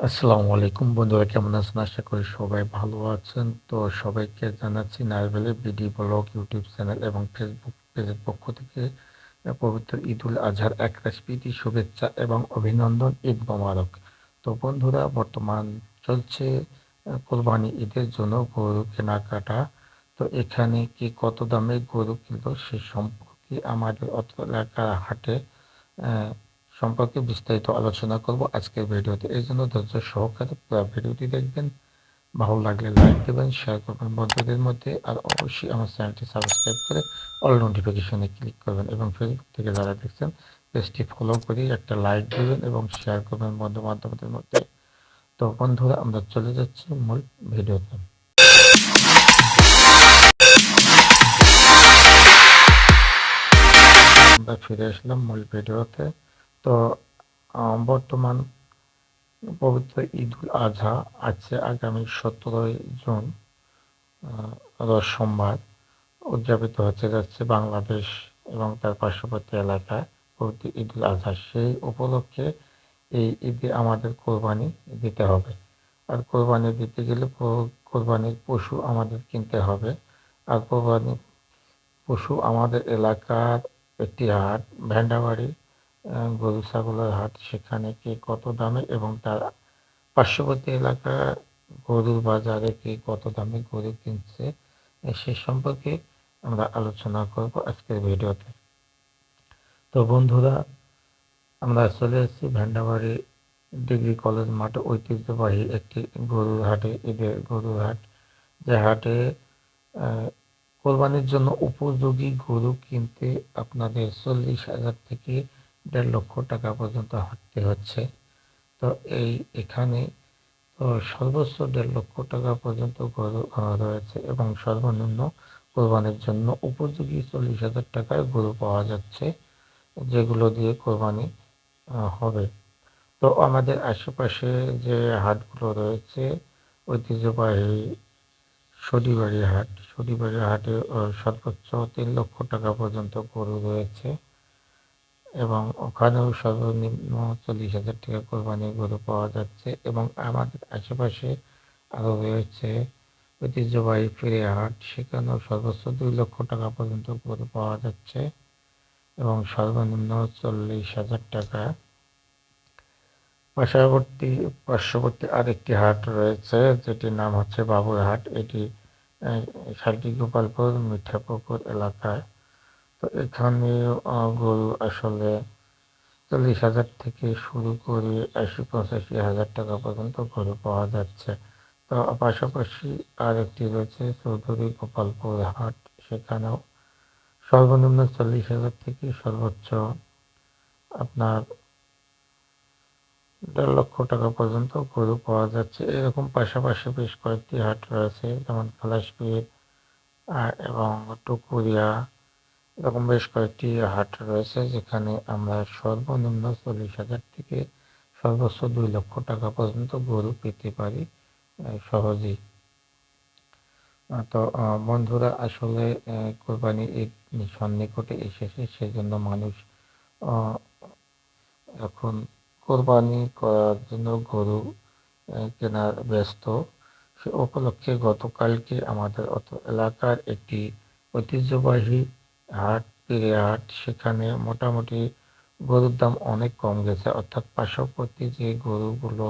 আসসালামু আলাইকুম বন্ধুরা, কেমন আছেন? আশা করি সবাই ভালো আছেন। তো সবাইকে জানাচ্ছি নারভেলি বিডি ব্লগ, ইউটিউব চ্যানেল এবং ফেসবুক পেজের পক্ষ থেকে পবিত্র ঈদ উল আজহার একরাশ প্রীতি শুভেচ্ছা এবং অভিনন্দন, ঈদ মোবারক। তো বন্ধুরা, বর্তমান চলছে কোরবানি ঈদের জন্য গরু কেনাকাটা। তো এখানে কি কত দামে গরু কিনলো সে সম্পর্কে আমাদের অত এলাকার হাটে সম্পর্কে বিস্তারিত আলোচনা করব আজকের ভিডিওতে। এই জন্য ধৈর্য সহকারে পুরো ভিডিওটি দেখবেন। ভালো লাগলে লাইক দেবেন শেয়ার করবেন বন্ধুদের মধ্যে, আর অবশ্যই আমার চ্যানেলটি সাবস্ক্রাইব করে অল নোটিফিকেশনে ক্লিক করবেন এবং ফেসবুক থেকে যারা দেখছেন পেজটি ফলো করে একটা লাইক দেবেন এবং শেয়ার করবেন বন্ধু বান্ধবদের মধ্যে। তো বন্ধুরা, আমরা চলে যাচ্ছি মূল ভিডিওতে। আমরা ফিরে আসলাম মূল ভিডিওতে। তো বর্তমান পবিত্র ঈদ উল আজহা আছে আগামী সতেরোই জুন সোমবার। উদযাপিত হচ্ছে যাচ্ছে বাংলাদেশ এবং তার পার্শ্ববর্তী এলাকায় পবিত্র ঈদ উল আজহা। সেই উপলক্ষে এই ঈদে আমাদের কোরবানি দিতে হবে। আর কোরবানি দিতে গেলে কোরবানির পশু আমাদের কিনতে হবে। আর কোরবানি পশু আমাদের এলাকার একটি হাট, ভেন্ডাবাড়ি গরু, ছাগলের হাট সেখানে কে কত দামে এবং তার পার্শ্ববর্তী এলাকা গরুর বাজারে কে কত দামে গরু কিনছে সে সম্পর্কে আমরা আলোচনা করব আজকের ভিডিওতে। তো বন্ধুরা, আমরা চলে এসেছি ভেন্ডাবাড়ি ডিগ্রি কলেজ মাঠে ঐতিহ্যবাহী একটি গরুর হাটে, ঈদের গরুর হাট। যে হাটে কোরবানির জন্য উপযোগী গরু কিনতে আপনাদের চল্লিশ হাজার থেকে দেড় লক্ষ টাকা পর্যন্ত হাঁটতে হচ্ছে। তো এই এখানে, তো সর্বোচ্চ দেড় লক্ষ টাকা পর্যন্ত গরু রয়েছে এবং সর্বনিম্ন কোরবানির জন্য উপযোগী চল্লিশ হাজার টাকায় গরু পাওয়া যাচ্ছে, যেগুলো দিয়ে কোরবানি হবে। তো আমাদের আশেপাশে যে হাটগুলো রয়েছে, ঐতিহ্যবাহী সডিবাড়ি হাট সডিবাড়ি হাটে সর্বোচ্চ তিন লক্ষ টাকা পর্যন্ত গরু রয়েছে। এবং ওখানেও সর্বনিম্ন চল্লিশ হাজার টাকা কোরবানির গরু পাওয়া যাচ্ছে এবং আমাদের আশেপাশে আরও রয়েছে ঐতিহ্যবাহী ফিরে হাট সেখানেও সর্বোচ্চ দুই লক্ষ টাকা পর্যন্ত গরু পাওয়া যাচ্ছে এবং সর্বনিম্ন চল্লিশ হাজার টাকা। পার্শ্ববর্তী পার্শ্ববর্তী আরেকটি হাট রয়েছে, যেটির নাম হচ্ছে বাবুর হাট এটি শালটি গোপালপুর মিঠাপুকুর এলাকায়। তো এখানে গরু আসলে চল্লিশ হাজার থেকে শুরু করে আশি, পঁচাশি হাজার টাকা পর্যন্ত গরু পাওয়া যাচ্ছে। তো পাশাপাশি আর একটি রয়েছে চৌধুরী গোপালপুর হাট। সেখানেও সর্বনিম্ন চল্লিশ হাজার থেকে সর্বোচ্চ আপনার দেড় লক্ষ টাকা পর্যন্ত গরু পাওয়া যাচ্ছে। এরকম পাশাপাশি বেশ কয়েকটি হাট রয়েছে, যেমন খালাসপির এবং টুকুরিয়া এরকম বেশ কয়েকটি হাট রয়েছে যেখানে আমরা সর্বনিম্ন চল্লিশ হাজার থেকে সর্বোচ্চ দুই লক্ষ টাকা পর্যন্ত গরু পেতে পারি সহজেই। তো বন্ধুরা, আসলে কোরবানি ঈদ সন্নিকটে এসেছে, সেজন্য মানুষ এখন কোরবানি করার জন্য গরু কেনার ব্যস্ত। সে উপলক্ষে গতকালকে আমাদের অত এলাকার একটি ঐতিহ্যবাহী হাট পেরে হাট, সেখানে মোটামুটি গরুর দাম অনেক কম গেছে। অর্থাৎ পার্শ্ববর্তী যে গরুগুলো,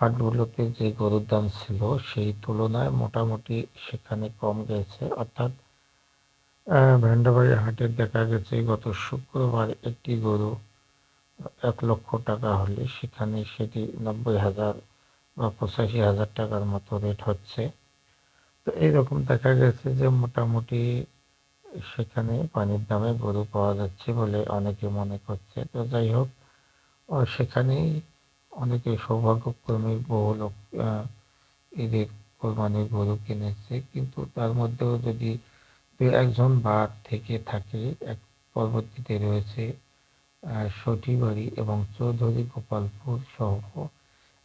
হাটগুলোতে যে গরুর দাম ছিল, সেই তুলনায় মোটামুটি সেখানে কম গেছে। অর্থাৎ ভেন্ডাবাড়ি হাটে দেখা গেছে, গত শুক্রবার একটি গরু এক লক্ষ টাকা হলে সেখানে সেটি নব্বই হাজার বা পঁচাশি হাজার টাকার মতো রেট হচ্ছে। তো এইরকম দেখা গেছে যে মোটামুটি সেখানে পানির দামে গরু পাওয়া যাচ্ছে বলে অনেকে মনে করছে। তো যাই হোক সেখানেই অনেকে সৌভাগ্যক্রমে বহু লোক ঈদের কোরবানির গরু কিনেছে। কিন্তু তার মধ্যেও যদি দু একজন বাদ থেকে থাকে, এক পরবর্তীতে রয়েছে সঠিবাড়ি এবং চৌধুরী গোপালপুর সহ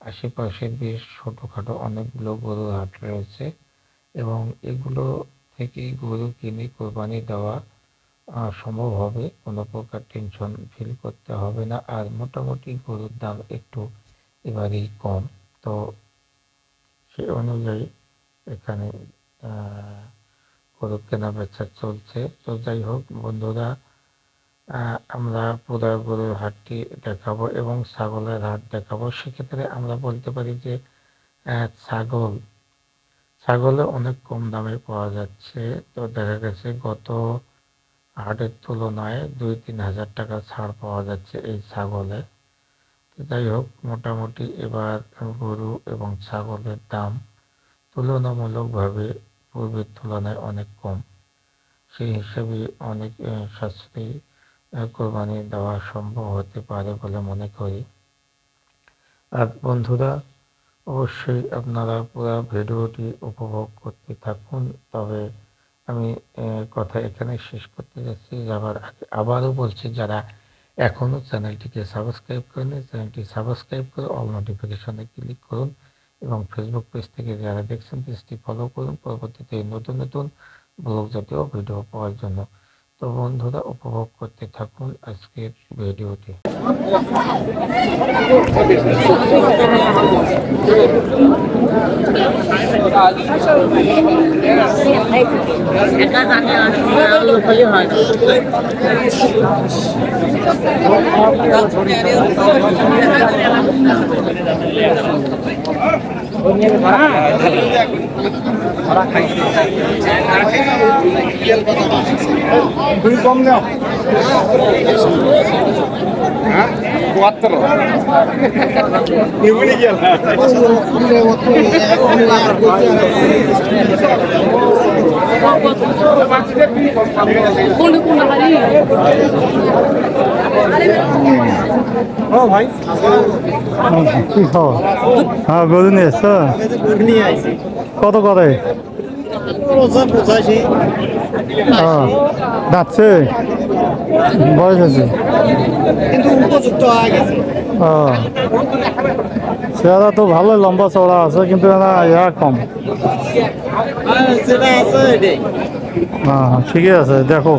আশেপাশের বেশ ছোটোখাটো অনেকগুলো গরুর হাট রয়েছে এবং এগুলো থেকে গরু কিনে কোরবানি দেওয়া সম্ভব হবে। কোনো প্রকার টেনশন ফিল করতে হবে না। আর মোটামুটি গরুর দাম একটু এবারেই কম। তো সে অনুযায়ী এখানে গরু কেনা বেচা চলছে। তো যাই হোক বন্ধুরা আমরা পুরা গরুর হাটটি দেখাবো এবং ছাগলের হাট দেখাবো। সেক্ষেত্রে আমরা বলতে পারি যে ছাগল ছাগলে অনেক কম দামে পাওয়া যাচ্ছে। তো দেখা গেছে গত হাটের তুলনায় দুই, তিন হাজার টাকা ছাড় পাওয়া যাচ্ছে এই ছাগলে। যাই হোক, মোটামুটি এবার গরু এবং ছাগলের দাম তুলনামূলকভাবে পূর্বের তুলনায় অনেক কম। সেই হিসাবে অনেক সাশ্রয়ী কোরবানি দেওয়া সম্ভব হতে পারে বলে মনে করি। আর বন্ধুরা অবশ্যই আপনারা পুরো ভিডিওটি উপভোগ করতে থাকুন। তবে আমি কথা এখানে শেষ করতে যাচ্ছি। যাবার আগে আবারও বলছি, যারা এখনও চ্যানেলটিকে সাবস্ক্রাইব করেনি চ্যানেলটি সাবস্ক্রাইব করে অল নোটিফিকেশনে ক্লিক করুন এবং ফেসবুক পেজ থেকে যারা দেখছেন, পেজটি ফলো করুন। পরবর্তীতে নতুন নতুন ব্লগ জাতীয় ভিডিও পাওয়ার জন্য তো বন্ধুরা উপভোগ করতে থাকুন আজকের ভিডিওটি। হয় দুই কম নাও। চুয়াত্তর এমনি গেল। কি খবর হ্যাঁ গরু কত করে? যাচ্ছে? বয়স আছে? চেহারা তো ভালো, লম্বা চড়া আছে, কিন্তু ইয়া কম। হ্যাঁ হ্যাঁ, ঠিকই আছে দেখো।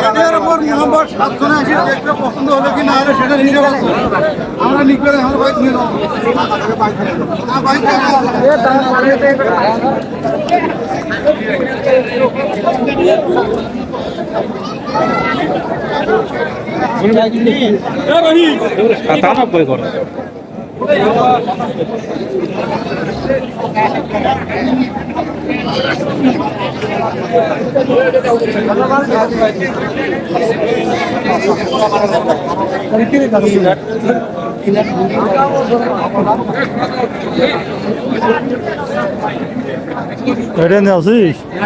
এটার উপর মোহাম্মদ সাতজনে এসে দেখতে পছন্দ হলো কি না হলে সেটা পারছ আমরা নিকলে আমার বাইক নিয়ে যাব। বাইক হ্যাঁ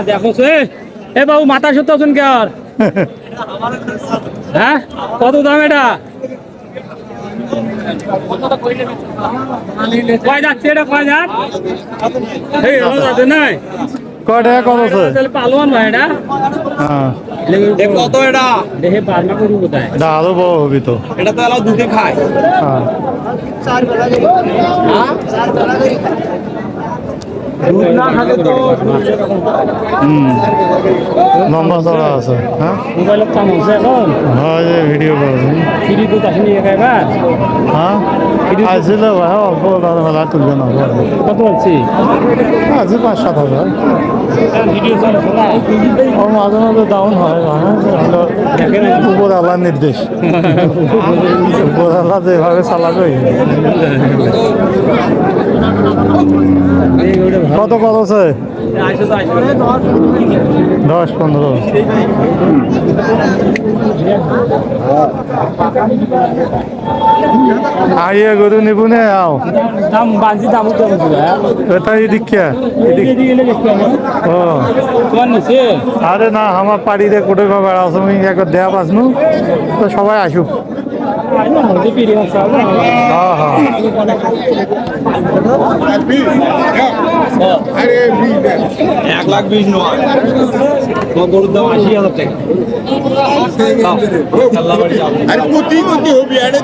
দেখো সে। এ বাবু মাথা সত্য আছেন কে আর? হ্যাঁ? কত দাম এটা? কয় যাচ্ছে এটা কয় যাক এই হলো যাচ্ছে নাই? কয় টাকা কত আছে তাহলে পালোয়ান ভাই এটা? হ্যাঁ। কত এটা। দেখে পারনা করি এটা আরও বড় হবি তো। এটা তো এলা দুধে খায়। হ্যাঁ? দুধ না খালে তো হুম। লম্বা চড়া আছে। হ্যাঁ? মোবাইলের কাম হচ্ছে এখন। হয় যে ভিডিও করছি ফ্রি দুধ আসেনি এবার হ্যাঁ আসছিল ভাই অল্প দাদা তুলবে না কত বলছি আছে? পাঁচ সাত হাজার মাঝে মাঝে ডাউন হয় উপর আল্লাহর নির্দেশ। উপর আল্লাহ যেভাবে চালাবে। কত তো আসো দশ পনেরো। আইয়ে গরু নিবু নে আও। দাম বাজি দাম তো বলছি এটা এদিকে আমার ও। তোমার নিচে? আরে না আমার পাড়িতে কোটে বেড়া আছে আমি একবার দেয়া পাসনু তো সবাই আসুক। হ্যাঁ হ্যাঁ। এক লাখ বিশ নয়। গরুর দাম আশি হাজার টাকা। আরে কোটি কোটি হবি আরে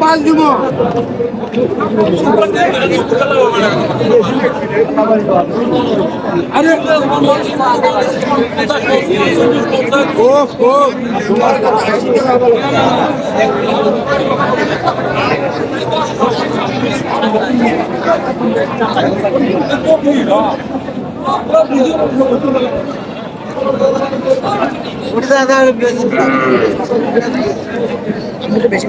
পাঁচ দিব। আরে বেশি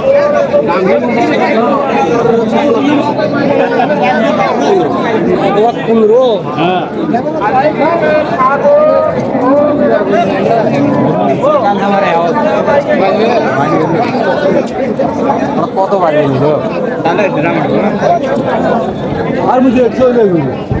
আছে আছে আছে আর মুঝে চলে গেল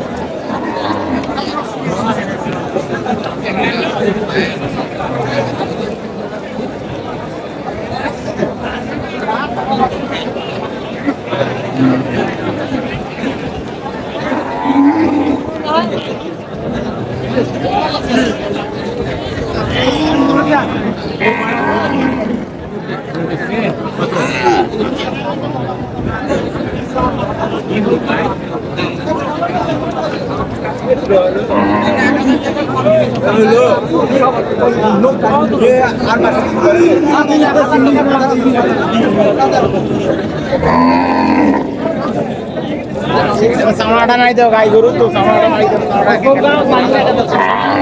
Yeah. চামড়াটা নাই তো গাই গরু তো চামড়াটা নাই তো চামড়াটা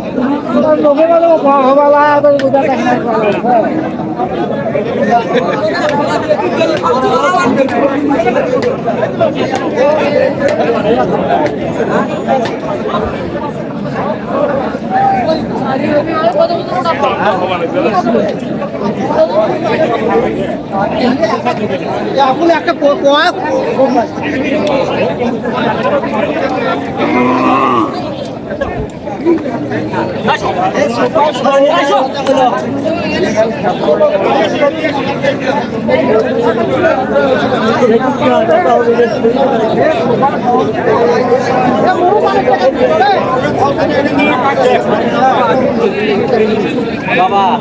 গাড়ির বাপ কত চলছে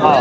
হ্যাঁ।